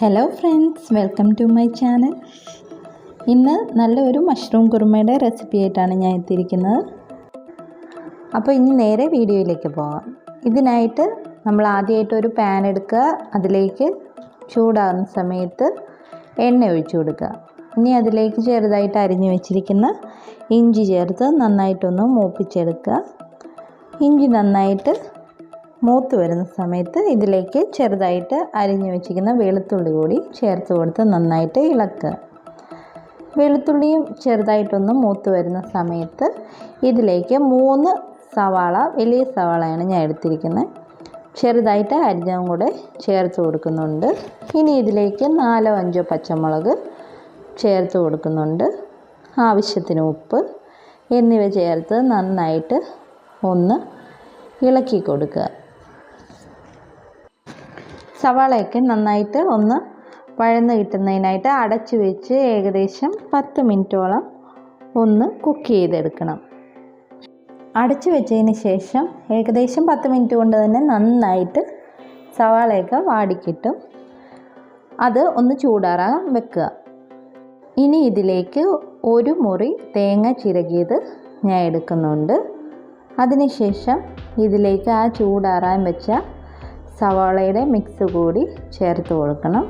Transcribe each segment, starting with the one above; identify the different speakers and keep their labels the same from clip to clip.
Speaker 1: Hello friends welcome to my channel ഇന്ന് നല്ലൊരു mushroom കുറുമയുടെ recipe ആയിട്ടാണ് ഞാൻ എത്തിയിരിക്കുന്നത്. അപ്പോൾ ഇനി നേരെ വീഡിയോയിലേക്ക് പോകാം ഇതിനായിട്ട് നമ്മൾ ആദ്യമായിട്ട് ഒരു പാൻ എടുക്കുക. അതിലേക്ക് ചൂടാകുന്ന സമയത്ത് എണ്ണ ഒഴിച്ചു കൊടുക്കുക. ഇനി അതിലേക്ക് ചെറുതായിട്ട് അരിഞ്ഞു വെച്ചിരിക്കുന്ന ഇഞ്ചി ചേർത്ത് നന്നായിട്ടൊന്ന് മൂപ്പിച്ചെടുക്കുക. ഇഞ്ചി നന്നായിട്ട് മൂത്ത് വരുന്ന സമയത്ത് ഇതിലേക്ക് ചെറുതായിട്ട് അരിഞ്ഞു വെച്ചിരിക്കുന്ന വെളുത്തുള്ളി കൂടി ചേർത്ത് കൊടുത്ത് നന്നായിട്ട് ഇളക്കുക. വെളുത്തുള്ളിയും ചെറുതായിട്ടൊന്ന് മൂത്ത് വരുന്ന സമയത്ത് ഇതിലേക്ക് മൂന്ന് സവാള വലിയ സവാളയാണ് ഞാൻ എടുത്തിരിക്കുന്നത്. ചെറുതായിട്ട് അരിഞ്ഞതും കൂടെ ചേർത്ത് കൊടുക്കുന്നുണ്ട്. ഇനി ഇതിലേക്ക് നാലോ അഞ്ചോ പച്ചമുളക് ചേർത്ത് കൊടുക്കുന്നുണ്ട്. ആവശ്യത്തിന് ഉപ്പ് എന്നിവ ചേർത്ത് നന്നായിട്ട് ഒന്ന് ഇളക്കി കൊടുക്കുക. സവാളയൊക്കെ നന്നായിട്ട് ഒന്ന് വഴന്ന് കിട്ടുന്നതിനായിട്ട് അടച്ചു വെച്ച് ഏകദേശം പത്ത് മിനിറ്റോളം ഒന്ന് കുക്ക് ചെയ്തെടുക്കണം. അടച്ചു വെച്ചതിന് ശേഷം ഏകദേശം പത്ത് മിനിറ്റ് കൊണ്ട് തന്നെ നന്നായിട്ട് സവാളയൊക്കെ വാടിക്കിട്ടും. അത് ഒന്ന് ചൂടാറാൻ വെക്കുക. ഇനി ഇതിലേക്ക് ഒരു മുറി തേങ്ങ ചിരകിയത് ഞാൻ എടുക്കുന്നുണ്ട്. അതിനുശേഷം ഇതിലേക്ക് ആ ചൂടാറാൻ വെച്ച സവാളയുടെ മിക്സ് കൂടി ചേർത്ത് കൊടുക്കണം.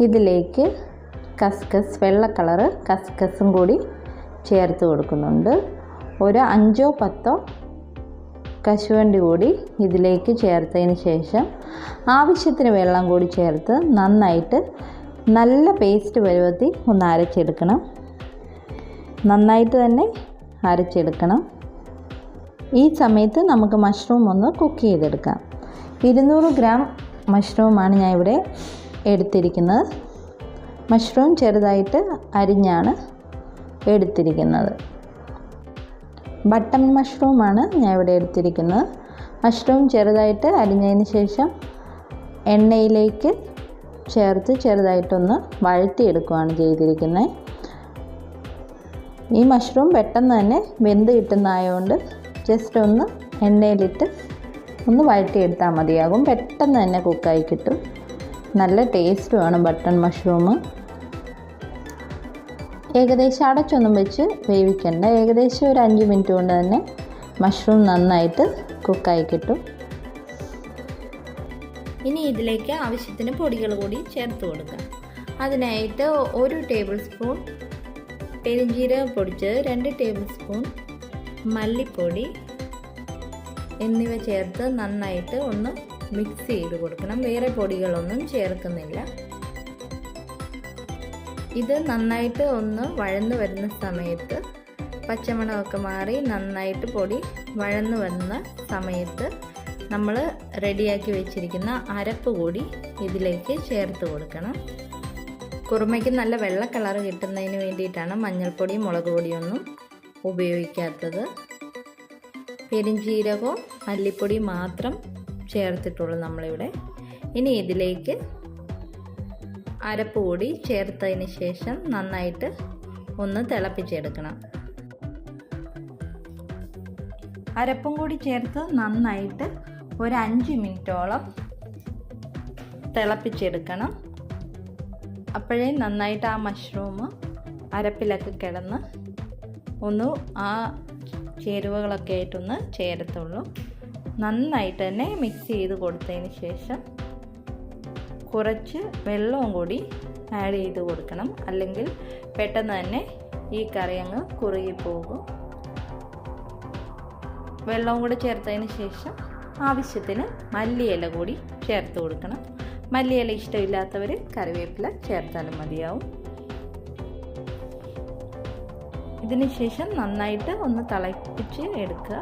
Speaker 1: ഇതിലേക്ക് കസ്കസ് വെള്ള കളറ് കസ്കസും കൂടി ചേർത്ത് കൊടുക്കുന്നുണ്ട്. ഒരു അഞ്ചോ പത്തോ കശുവണ്ടി കൂടി ഇതിലേക്ക് ചേർത്തതിന് ശേഷം ആവശ്യത്തിന് വെള്ളം കൂടി ചേർത്ത് നന്നായിട്ട് നല്ല പേസ്റ്റ് പരുവത്തി ഒന്ന് അരച്ചെടുക്കണം. നന്നായിട്ട് തന്നെ അരച്ചെടുക്കണം. ഈ സമയത്ത് നമുക്ക് മഷ്റൂം ഒന്ന് കുക്ക് ചെയ്തെടുക്കാം. ഇരുന്നൂറ് ഗ്രാം മഷ്റൂമാണ് ഞാൻ ഇവിടെ എടുത്തിരിക്കുന്നത്. മഷ്റൂം ചെറുതായിട്ട് അരിഞ്ഞാണ് എടുത്തിരിക്കുന്നത്. ബട്ടൺ മഷ്റൂമാണ് ഞാൻ ഇവിടെ എടുത്തിരിക്കുന്നത്. മഷ്റൂം ചെറുതായിട്ട് അരിഞ്ഞതിന് ശേഷം എണ്ണയിലേക്ക് ചേർത്ത് ചെറുതായിട്ടൊന്ന് വഴറ്റിയെടുക്കുകയാണ് ചെയ്തിരിക്കുന്നത്. ഈ മഷ്റൂം പെട്ടെന്ന് തന്നെ വെന്ത് കിട്ടുന്നതായതുകൊണ്ട് ജസ്റ്റ് ഒന്ന് എണ്ണയിലിട്ട് ഒന്ന് വഴറ്റിയെടുത്താൽ മതിയാകും. പെട്ടെന്ന് തന്നെ കുക്കായി കിട്ടും. നല്ല ടേസ്റ്റുമാണ് ബട്ടൺ മഷ്റൂം. ഏകദേശം അടച്ചൊന്നും വെച്ച് വേവിക്കണ്ട. ഏകദേശം ഒരു അഞ്ച് മിനിറ്റ് കൊണ്ട് തന്നെ മഷ്റൂം നന്നായിട്ട് കുക്കായി കിട്ടും. ഇനി ഇതിലേക്ക് ആവശ്യത്തിന് പൊടികൾ കൂടി ചേർത്ത് കൊടുക്കാം. അതിനായിട്ട് ഒരു ടേബിൾ സ്പൂൺ പെരിഞ്ജീരകം പൊടിച്ചത് രണ്ട് ടേബിൾ സ്പൂൺ മല്ലിപ്പൊടി എന്നിവ ചേർത്ത് നന്നായിട്ട് ഒന്ന് മിക്സ് ചെയ്ത് കൊടുക്കണം. വേറെ പൊടികളൊന്നും ചേർക്കുന്നില്ല. ഇത് നന്നായിട്ട് ഒന്ന് വഴന്നു വരുന്ന സമയത്ത് പച്ചമുളകൊക്കെ മാറി നന്നായിട്ട് പൊടി വഴന്നു വരുന്ന സമയത്ത് നമ്മൾ റെഡിയാക്കി വെച്ചിരിക്കുന്ന അരപ്പ് കൂടി ഇതിലേക്ക് ചേർത്ത് കൊടുക്കണം. കുറുമയ്ക്ക് നല്ല വെള്ള കളർ കിട്ടുന്നതിന് വേണ്ടിയിട്ടാണ് മഞ്ഞൾപ്പൊടി മുളക് പൊടിയൊന്നും ഉപയോഗിക്കാത്തത്. പെരിഞ്ജീരകവും മല്ലിപ്പൊടി മാത്രം ചേർത്തിട്ടുള്ളൂ നമ്മളിവിടെ. ഇനി ഇതിലേക്ക് അരപ്പ് ചേർത്തതിന് ശേഷം നന്നായിട്ട് ഒന്ന് തിളപ്പിച്ചെടുക്കണം. അരപ്പും കൂടി ചേർത്ത് നന്നായിട്ട് ഒരു അഞ്ച് മിനിറ്റോളം തിളപ്പിച്ചെടുക്കണം. അപ്പോഴേ നന്നായിട്ട് ആ മഷ്റൂം അരപ്പിലൊക്കെ കിടന്ന് ഒന്ന് ആ ചേരുവകളൊക്കെ ആയിട്ടൊന്ന് ചേരത്തുള്ളൂ. നന്നായിട്ട് തന്നെ മിക്സ് ചെയ്ത് കൊടുത്തതിന് ശേഷം കുറച്ച് വെള്ളവും കൂടി ആഡ് ചെയ്ത് കൊടുക്കണം. അല്ലെങ്കിൽ പെട്ടെന്ന് തന്നെ ഈ കറി അങ്ങ് കുറുകി പോകും. വെള്ളവും കൂടി ചേർത്തതിന് ശേഷം ആവശ്യത്തിന് മല്ലിയില കൂടി ചേർത്ത് കൊടുക്കണം. മല്ലിയില ഇഷ്ടമില്ലാത്തവർ കറിവേപ്പില ചേർത്താലും മതിയാവും. ഇതിന് ശേഷം നന്നായിട്ട് ഒന്ന് തിളപ്പിച്ച് എടുക്കുക.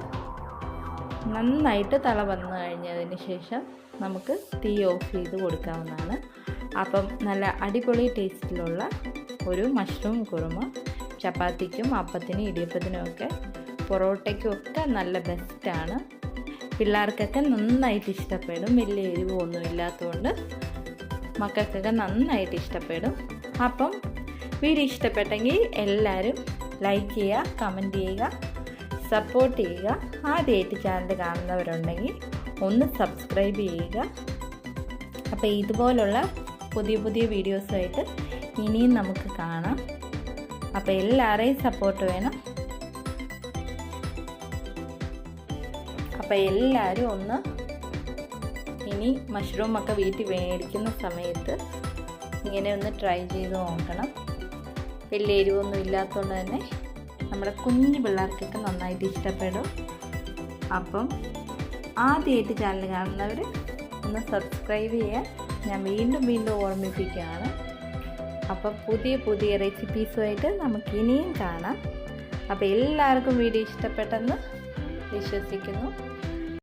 Speaker 1: നന്നായിട്ട് തല വന്നു കഴിഞ്ഞതിന് ശേഷം നമുക്ക് തീ ഓഫ് ചെയ്ത് കൊടുക്കാവുന്നതാണ്. അപ്പം നല്ല അടിപൊളി ടേസ്റ്റിലുള്ള ഒരു മഷ്റൂം കുറുമ ചപ്പാത്തിക്കും അപ്പത്തിനും ഇടിയപ്പത്തിനും ഒക്കെ പൊറോട്ടയ്ക്കും ഒക്കെ നല്ല ബെസ്റ്റാണ് പിള്ളേർക്കൊക്കെ നന്നായിട്ട് ഇഷ്ടപ്പെടും. വലിയ എരിവൊന്നും ഇല്ലാത്തതുകൊണ്ട് മക്കൾക്കൊക്കെ നന്നായിട്ട് ഇഷ്ടപ്പെടും. അപ്പം വീഡിയോ ഇഷ്ടപ്പെട്ടെങ്കിൽ എല്ലാവരും ലൈക്ക് ചെയ്യുക കമന്റ് ചെയ്യുക സപ്പോർട്ട് ചെയ്യുക. ആദ്യമായിട്ട് ചാനൽ കാണുന്നവരുണ്ടെങ്കിൽ ഒന്ന് സബ്സ്ക്രൈബ് ചെയ്യുക. അപ്പോൾ ഇതുപോലുള്ള പുതിയ പുതിയ വീഡിയോസുമായിട്ട് ഇനിയും നമുക്ക് കാണാം. അപ്പോൾ എല്ലാവരെയും സപ്പോർട്ട് വേണം. അപ്പോൾ എല്ലാവരും ഒന്ന് ഇനി മഷ്റൂമൊക്കെ വീട്ടിൽ മേടിക്കുന്ന സമയത്ത് ഇങ്ങനെ ഒന്ന് ട്രൈ ചെയ്ത് നോക്കണം. വലിയ എരിവൊന്നും ഇല്ലാത്തതുകൊണ്ട് തന്നെ നമ്മുടെ കുഞ്ഞു പിള്ളേർക്കൊക്കെ നന്നായിട്ട് ഇഷ്ടപ്പെടും. അപ്പം ആദ്യമായിട്ട് ചാനൽ കാണുന്നവർ ഒന്ന് സബ്സ്ക്രൈബ് ചെയ്യാൻ ഞാൻ വീണ്ടും വീണ്ടും ഓർമ്മിപ്പിക്കുകയാണ്. അപ്പം പുതിയ പുതിയ റെസിപ്പീസുമായിട്ട് നമുക്ക് ഇനിയും കാണാം. അപ്പോൾ എല്ലാവർക്കും വീഡിയോ ഇഷ്ടപ്പെട്ടെന്ന് വിശ്വസിക്കുന്നു.